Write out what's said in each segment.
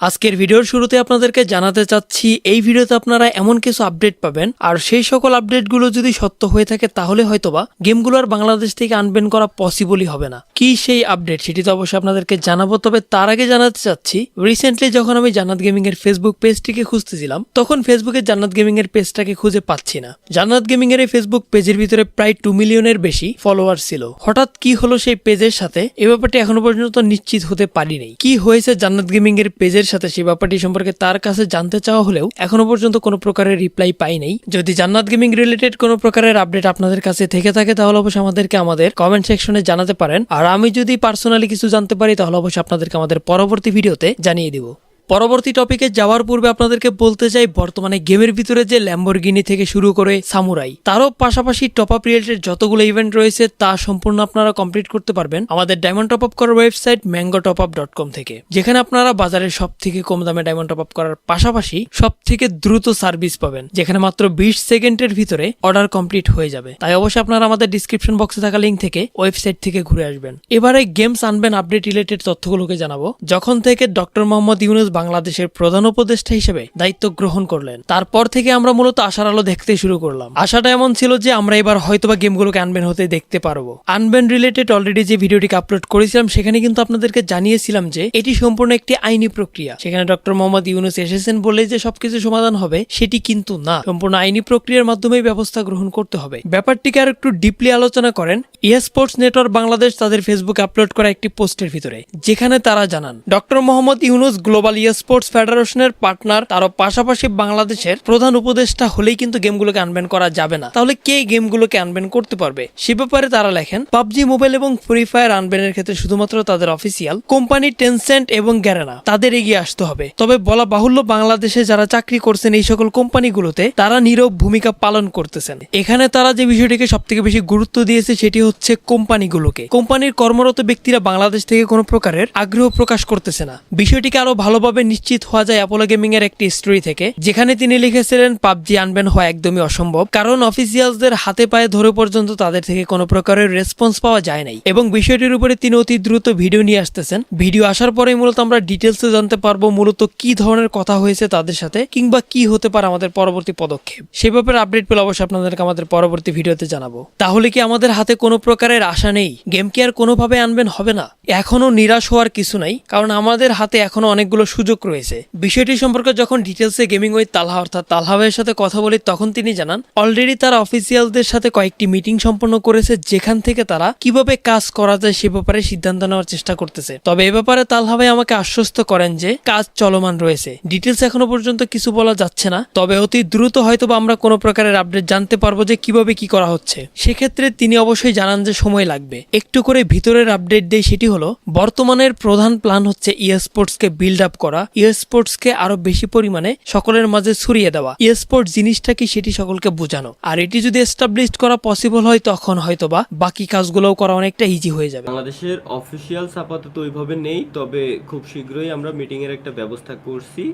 আজকের ভিডিওর শুরুতে আপনাদেরকে জানাতে চাচ্ছি, এই ভিডিওতে আপনারা এমন কিছু আপডেট পাবেন। আর সেই সকল আপডেটগুলো যদি সত্য হয়ে থাকে, তাহলে হয়তোবা গেমগুলো আর বাংলাদেশ থেকে আনবেন করা পসিবলই হবে না। কি সেই আপডেট, সেটি তো অবশ্যই আপনাদেরকে জানাব। তবে তার আগে জানাতে চাচ্ছি রিসেন্টলি যখন আমি জান্নাত গেমিং এর ফেসবুক পেজটিকে খুঁজতেছিলাম, তখন ফেসবুকে জান্নাত গেমিং এর পেজটাকে খুঁজে পাচ্ছি না। জান্নাত গেমিং এর এই ফেসবুক পেজের ভিতরে প্রায় টু মিলিয়নের বেশি ফলোয়ার ছিল। হঠাৎ কি হলো সেই পেজের সাথে, এ ব্যাপারটি এখনও পর্যন্ত নিশ্চিত হতে পারিনি। কি হয়েছে জান্নাত গেমিং এর পেজের সাথে সেই ব্যাপারটি সম্পর্কে তার কাছে জানতে চাওয়া হলেও এখনও পর্যন্ত কোনো প্রকারের রিপ্লাই পাই নাই। যদি জান্নাত গেমিং রিলেটেড কোনো প্রকারের আপডেট আপনাদের কাছে থেকে থাকে, তাহলে অবশ্যই আমাদেরকে আমাদের কমেন্ট সেকশনে জানাতে পারেন। আর আমি যদি পার্সোনালি কিছু জানতে পারি, তাহলে অবশ্যই আপনাদেরকে আমাদের পরবর্তী ভিডিওতে জানিয়ে দিব। পরবর্তী টপিকে যাওয়ার পূর্বে আপনাদেরকে বলতে চাই, বর্তমানে গেমের ভিতরে যে ল্যাম্বরগিনি থেকে শুরু করে সামুরাই তারও পাশাপাশি টপ আপ রিলেটেড যতগুলো ইভেন্ট রয়েছে, তা সম্পূর্ণ আপনারা কমপ্লিট করতে পারবেন আমাদের ডায়মন্ড টপ আপ করার website mango top up dot com থেকে, যেখানে আপনারা বাজারের সব থেকে কম দামে ডায়মন্ড টপ আপ করার পাশাপাশি সব থেকে দ্রুত সার্ভিস পাবেন, যেখানে মাত্র বিশ সেকেন্ডের ভিতরে অর্ডার কমপ্লিট হয়ে যাবে। তাই অবশ্যই আপনারা আমাদের ডিসক্রিপশন বক্সে থাকা লিঙ্ক থেকে ওয়েবসাইট থেকে ঘুরে আসবেন। এবারে গেমস আনবেন আপডেট রিলেটেড তথ্যগুলোকে জানাব, যখন থেকে ডক্টর মোহাম্মদ ইউনুস বাংলাদেশের প্রধান উপদেষ্টা হিসেবে দায়িত্ব গ্রহণ করলেন। তারপর থেকে আমরা মূলত আশার আলো দেখতে শুরু করলাম। আশাটা এমন ছিল যে আমরা এবার হয়তোবা গেমগুলোকে আনবেন হতে দেখতে পারব। আনবেন রিলেটেড অলরেডি যে ভিডিওটিকে আপলোড করেছিলাম, সেখানে কিন্তু আপনাদেরকে জানিয়েছিলাম যে এটি সম্পূর্ণ একটি আইনি প্রক্রিয়া। সেখানে ডক্টর মোহাম্মদ ইউনুস এসেছেন বলে যে সবকিছু সমাধান হবে, সেটি কিন্তু না। সম্পূর্ণ আইনি প্রক্রিয়ার মাধ্যমেই ব্যবস্থা গ্রহণ করতে হবে। ব্যাপারটিকে আর একটু ডিপলি আলোচনা করেন। ইয়ে স্পোর্টস নেটওয়ার্ক বাংলাদেশ তাদের ফেসবুকে আপলোড করা একটি পোস্টের ভিতরে, যেখানে তারা জানান doctor Mohammad Yunus global sports ফেডারেশনের পার্টনার, তারও পাশাপাশি বাংলাদেশের প্রধান উপদেষ্টা হলেই কিন্তু গেমগুলোকে আনবেন করা যাবে না। তাহলে কে গেমগুলোকে আনবেন করতে পারবে? সে ব্যাপারে তারা লেখেন, পাবজি মোবাইল এবং ফ্রি ফায়ার আনবেনের ক্ষেত্রে শুধুমাত্র তাদের অফিসিয়াল কোম্পানি টেনসেন্ট এবং গ্যারেনা, তাদের এগিয়ে আসতে হবে। তবে বলা বাহুল্য, বাংলাদেশে যারা চাকরি করছেন এই সকল কোম্পানিগুলোতে, তারা নীরব ভূমিকা পালন করতেছেন। এখানে তারা যে বিষয়টিকে সব থেকে বেশি গুরুত্ব দিয়েছে, সেটি হচ্ছে কোম্পানিগুলোকে। কোম্পানির কর্মরত ব্যক্তিরা বাংলাদেশ থেকে কোনো প্রকারের আগ্রহ প্রকাশ করতেছে না। বিষয়টিকে আরও ভালোভাবে নিশ্চিত হওয়া যায় অ্যাপোলো গেমিং এর একটি স্টোরি থেকে, যেখানে তিনি লিখেছিলেন, পাবজি আনবেন হওয়া একদমই অসম্ভব। কারণ অফিসিয়ালসদের হাতে পায়ে ধরে পর্যন্ত তাদের থেকে কোনো প্রকারের রেসপন্স পাওয়া যায় নাই। এবং বিষয়টির উপরে তিনি অতি দ্রুত ভিডিও নিয়ে আসতেছেন। ভিডিও আসার পরেই মূলত আমরা ডিটেলসে জানতে পারব মূলত কি ধরনের কথা হয়েছে তাদের সাথে, কিংবা কি হতে পারে আমাদের পরবর্তী পদক্ষেপ। সে ব্যাপারে আপডেট পেলে অবশ্যই আপনাদেরকে আমাদের পরবর্তী ভিডিওতে জানাব। তাহলে কি আমাদের হাতে কোনো প্রকারের আশা নেই? গেম কি আর কোনোভাবে আনবেন? হবে না। এখনও নিরাশ হওয়ার কিছু নাই, কারণ আমাদের হাতে এখনও অনেকগুলো সুযোগ রয়েছে। বিষয়টি সম্পর্কে যখন ডিটেলসে গেমিং ওই তালহা অর্থাৎ তালহা ভাইয়ের সাথে কথা বলি, তখন তিনি জানান অলরেডি তারা অফিসিয়ালদের সাথে কয়েকটি মিটিং সম্পন্ন করেছে, যেখান থেকে তারা কীভাবে কাজ করা যায় সে ব্যাপারে সিদ্ধান্ত নেওয়ার চেষ্টা করতেছে। তবে এ ব্যাপারে তালহা ভাই আমাকে আশ্বস্ত করেন যে কাজ চলমান রয়েছে। ডিটেলস এখনও পর্যন্ত কিছু বলা যাচ্ছে না, তবে অতি দ্রুত হয়তোবা আমরা কোনো প্রকারের আপডেট জানতে পারব যে কীভাবে কি করা হচ্ছে। সেক্ষেত্রে তিনি অবশ্যই জানান যে সময় লাগবে। একটু করে ভিতরের আপডেট দেয় সেটি হলো, বর্তমানের প্রধান প্ল্যান হচ্ছে ইয়ে স্পোর্টসকে বিল্ড আপ করা। ইয়ে স্পোর্টসকে আরও বেশি পরিমাণে সকলের মাঝে ছড়িয়ে দেওয়া। স্পোর্টস জিনিসটা কি সেটি সকলকে বোঝানো। আর এটি যদি এস্টাবলিশ করা পসিবল হয়, তখন হয়তোবা বাকি কাজগুলোও করা অনেকটা ইজি হয়ে যাবে। বাংলাদেশের অফিসিয়াল আপাতত ওইভাবে নেই, তবে খুব শীঘ্রই আমরা মিটিং এর একটা ব্যবস্থা করছি।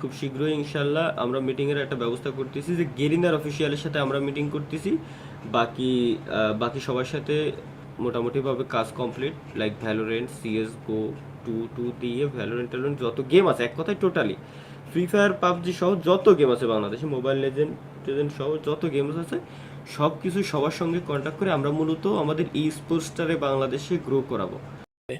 খুব শীঘ্রই ইনশাল্লাহ আমরা মিটিং এর একটা ব্যবস্থা করতেছি যে গেরিনার অফিসিয়ালের সাথে আমরা মিটিং করতেছি। বাকি বাকি সবার সাথে মোটামুটিভাবে কাজ complete like valorant CS go two two দিয়ে ভ্যালোরেন্ট ট্যালোরেন্ট যত গেম আছে, এক কথায় টোটালি ফ্রি ফায়ার পাবজি সহ যত গেম আছে বাংলাদেশে মোবাইল লেজেন্ড টেজেন্ড সহ যত গেমস আছে সব কিছু সবার সঙ্গে কন্ট্যাক্ট করে আমরা মূলত আমাদের ই স্পোর্টসটারে বাংলাদেশে গ্রো করাবো।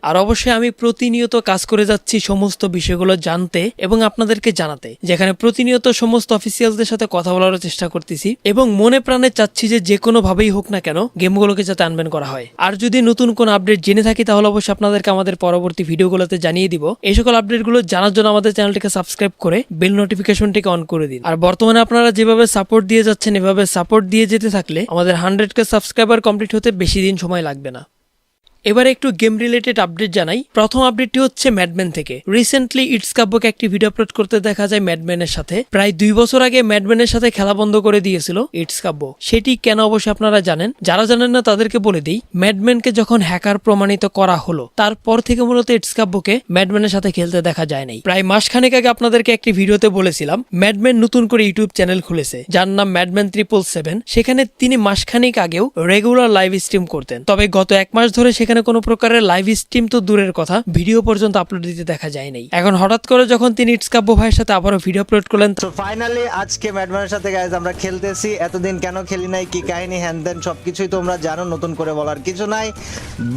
আর অবশ্যই আমি প্রতিনিয়ত কাজ করে যাচ্ছি সমস্ত বিষয়গুলো জানতে এবং আপনাদেরকে জানাতে, যেখানে প্রতিনিয়ত সমস্ত অফিসিয়ালদের সাথে কথা বলার চেষ্টা করতেছি এবং মনে প্রাণে চাচ্ছি যে যে কোনো ভাবেই হোক না কেন গেমগুলোকে যাতে আনবেন করা হয়। আর যদি নতুন কোন আপডেট জেনে থাকি, তাহলে অবশ্যই আপনাদেরকে আমাদের পরবর্তী ভিডিওগুলোতে জানিয়ে দিব। এই সকল আপডেটগুলো জানার জন্য আমাদের চ্যানেলটিকে সাবস্ক্রাইব করে বেল নোটিফিকেশনটিকে অন করে দিন। আর বর্তমানে আপনারা যেভাবে সাপোর্ট দিয়ে যাচ্ছেন, এভাবে সাপোর্ট দিয়ে যেতে থাকলে আমাদের হান্ড্রেড কে সাবস্ক্রাইবার কমপ্লিট হতে বেশি দিন সময় লাগবে না। এবার একটু গেম রিলেটেড আপডেট জানাই। প্রথম আপডেটটি হচ্ছে ম্যাডম্যান থেকে। রিসেন্টলি ইটস কাব্যকে একটি ভিডিও আপলোড করতে দেখা যায় ম্যাডম্যানের সাথে। প্রায় দুই বছর আগে ম্যাডম্যানের সাথে খেলা বন্ধ করে দিয়েছিল ইটস কাব্য সেটি কেন অবশ্যই আপনারা জানেন? যারা জানেন না, তাদেরকে বলে দিই ম্যাডম্যানকে যখন হ্যাকার প্রমাণিত করা হলো, তারপর থেকে মূলত ইটস কাব্যকে ম্যাডম্যানের সাথে খেলতে দেখা যায় নাই। প্রায় মাসখানেক আগে আপনাদেরকে একটি ভিডিওতে বলেছিলাম ম্যাডম্যান নতুন করে ইউটিউব চ্যানেল খুলেছে, যার নাম ম্যাডম্যান ট্রিপল সেভেন সেখানে তিনি মাসখানেক আগেও রেগুলার লাইভ স্ট্রিম করতেন। তবে গত এক মাস ধরে সেখানে সেখানে কোনো প্রকারের লাইভ স্ট্রিম তো দূরের কথা। ভিডিও পর্যন্ত আপলোড দিতে দেখা যায় নাই। এখন হঠাৎ করে যখন তিনি ইটস কাব্য ভাইয়ের সাথে আবারও ভিডিও আপলোড করলেন তো ফাইনালি আজকে ম্যাডমানের সাথে গাইজ আমরা খেলতেছি। এতদিন কেন খেলি নাই কি কাহিনী হ্যান দেন সবকিছুই তোমরা জানো নতুন করে বলার কিছু নাই।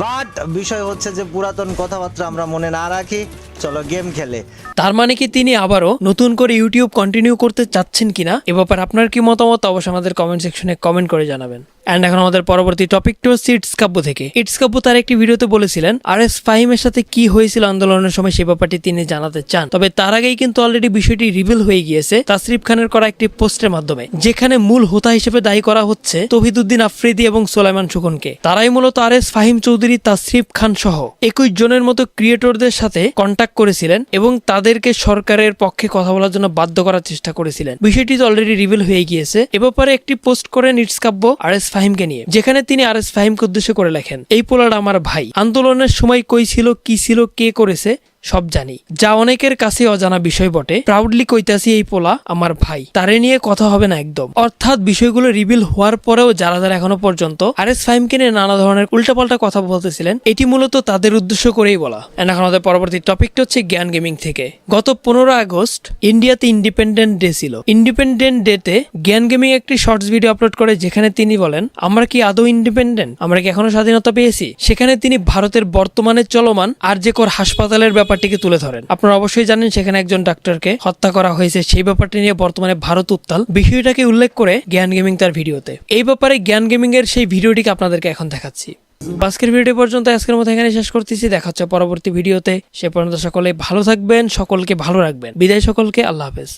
বাট বিষয় হচ্ছে যে পুরাতন কথাবার্তা আমরা মনে না রাখি। চলো গেম খেলে। তার মানে কি তিনি আবারও নতুন করে ইউটিউব কন্টিনিউ করতে চাচ্ছেন কিনা এ ব্যাপারে আপনার কি মতামত? অবশ্যই আমাদের কমেন্ট সেকশনে কমেন্ট করে জানাবেন। অ্যান্ড এখন আমাদের পরবর্তী টপিকটি হচ্ছে ইটস কাব্য থেকে। ইটস কাব্য তার একটি ভিডিওতে বলেছিলেন আর এস ফাহিমের সাথে কি হয়েছিল আন্দোলনের সময় সে ব্যাপারটি তিনি জানাতে চান। তবে তার আগেই কিন্তু অলরেডি বিষয়টি রিভিল হয়ে গিয়েছে তাসরিফ খানের করা একটি পোস্টের মাধ্যমে, যেখানে মূল হোতা হিসেবে দায়ী করা হচ্ছে তহিদুদ্দিন আফ্রিদি এবং সোলাইমান সুখনকে তারাই মূলত আর এস ফাহিম চৌধুরী, তাসরিফ খান সহ একুশ জনের মতো ক্রিয়েটরদের সাথে কন্ট্যাক্ট করেছিলেন এবং তাদেরকে সরকারের পক্ষে কথা বলার জন্য বাধ্য করার চেষ্টা করেছিলেন। বিষয়টি তো অলরেডি রিভিল হয়ে গিয়েছে। এ ব্যাপারে একটি পোস্ট করেন ইটস কাব্য আর এস ফাহিমকে নিয়ে, যেখানে তিনি আর এস ফাহিমকে উদ্দেশ্য করে লেখেন, এই পোলার আমার ভাই। আন্দোলনের সময় কই ছিল কি ছিল কে করেছে সব জানি। যা অনেকের কাছে অজানা বিষয় বটে। প্রাউডলি কইতাছি এই পোলা আমার ভাই। তারে নিয়ে কথা হবে না একদম। অর্থাৎ বিষয়গুলো রিভিল হওয়ার পরেও যারা যারা এখনও পর্যন্ত আর এস ফাইমকে নিয়ে নানা ধরনের উল্টাপাল্টা কথা বলতেছিলেন, এটি মূলত তাদের উদ্দেশ্য করেই বলা। এখন আমাদের পরবর্তী টপিকটা হচ্ছে জ্ঞান গেমিং থেকে। গত পনেরো আগস্ট ইন্ডিয়াতে ইন্ডিপেন্ডেন্ট ডে ছিল। ইন্ডিপেন্ডেন্ট ডেতে জ্ঞান গেমিং একটি শর্টস ভিডিও আপলোড করে, যেখানে তিনি বলেন, আমরা কি আদৌ ইন্ডিপেন্ডেন্ট আমরা কি এখনও স্বাধীনতা পেয়েছি? সেখানে তিনি ভারতের বর্তমানে চলমান আর যে কর হাসপাতালের ব্যাপারটিকে তুলে ধরেন। আপনারা অবশ্যই জানেন সেখানে একজন ডাক্তারকে হত্যা করা হয়েছে। সেই ব্যাপারটি নিয়ে বর্তমানে ভারত উত্তাল। বিষয়টাকে উল্লেখ করে জ্ঞান গেমিং তার ভিডিওতে। এই ব্যাপারে জ্ঞান গেমিং এর সেই ভিডিওটিকে আপনাদেরকে এখন দেখাচ্ছি। আজকের ভিডিও পর্যন্ত আজকের মতো এখানে শেষ করতেছি। দেখা হচ্ছে পরবর্তী ভিডিওতে। সে পর্যন্ত সকলে ভালো থাকবেন, সকলকে ভালো রাখবেন। বিদায় সকলকে, আল্লাহ হাফেজ।